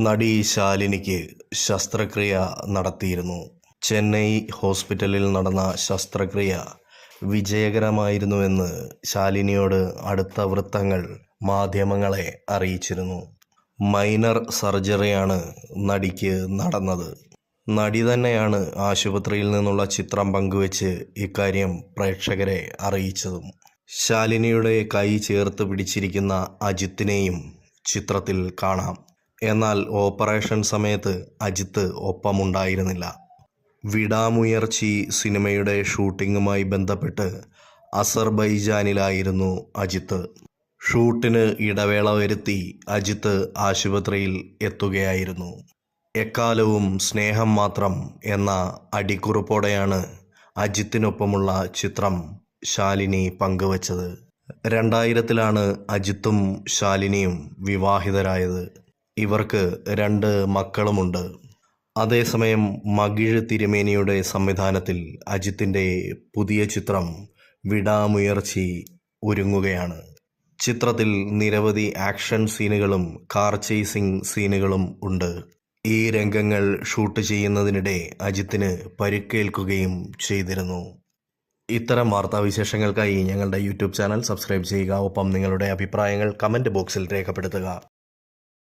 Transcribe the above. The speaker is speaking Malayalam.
നടി ശാലിനിക്ക് ശസ്ത്രക്രിയ നടത്തിയിരുന്നു. ചെന്നൈ ഹോസ്പിറ്റലിൽ നടന്ന ശസ്ത്രക്രിയ വിജയകരമായിരുന്നുവെന്ന് ശാലിനിയോട് അടുത്ത വൃത്തങ്ങൾ മാധ്യമങ്ങളെ അറിയിച്ചിരുന്നു. മൈനർ സർജറിയാണ് നടിക്ക് നടന്നത്. നടി തന്നെയാണ് ആശുപത്രിയിൽ നിന്നുള്ള ചിത്രം പങ്കുവച്ച് ഇക്കാര്യം പ്രേക്ഷകരെ അറിയിച്ചതും. ശാലിനിയുടെ കൈ ചേർത്ത് പിടിച്ചിരിക്കുന്ന അജിത്തിനെയും ചിത്രത്തിൽ കാണാം. എന്നാൽ ഓപ്പറേഷൻ സമയത്ത് അജിത്ത് ഒപ്പമുണ്ടായിരുന്നില്ല. വിടാമുയർച്ചി സിനിമയുടെ ഷൂട്ടിങ്ങുമായി ബന്ധപ്പെട്ട് അസർബൈജാനിലായിരുന്നു അജിത്ത്. ഷൂട്ടിന് ഇടവേള വരുത്തി അജിത്ത് ആശുപത്രിയിൽ എത്തുകയായിരുന്നു. എക്കാലവും സ്നേഹം മാത്രം എന്ന അടിക്കുറിപ്പോടെയാണ് അജിത്തിനൊപ്പമുള്ള ചിത്രം ശാലിനി പങ്കുവച്ചത്. രണ്ടായിരത്തിലാണ് അജിത്തും ശാലിനിയും വിവാഹിതരായത്. ഇവർക്ക് രണ്ട് മക്കളുമുണ്ട്. അതേസമയം മകിഴ് തിരുമേനിയുടെ സംവിധാനത്തിൽ അജിത്തിന്റെ പുതിയ ചിത്രം വിടാമുയർച്ചി ഒരുങ്ങുകയാണ്. ചിത്രത്തിൽ നിരവധി ആക്ഷൻ സീനുകളും കാർ ചേസിംഗ് സീനുകളും ഉണ്ട്. ഈ രംഗങ്ങൾ ഷൂട്ട് ചെയ്യുന്നതിനിടെ അജിത്തിന് പരുക്കേൽക്കുകയും ചെയ്തിരുന്നു. ഇത്തരം വാർത്താവിശേഷങ്ങൾക്കായി ഞങ്ങളുടെ യൂട്യൂബ് ചാനൽ സബ്സ്ക്രൈബ് ചെയ്യുക. ഒപ്പം നിങ്ങളുടെ അഭിപ്രായങ്ങൾ കമന്റ് ബോക്സിൽ രേഖപ്പെടുത്തുക.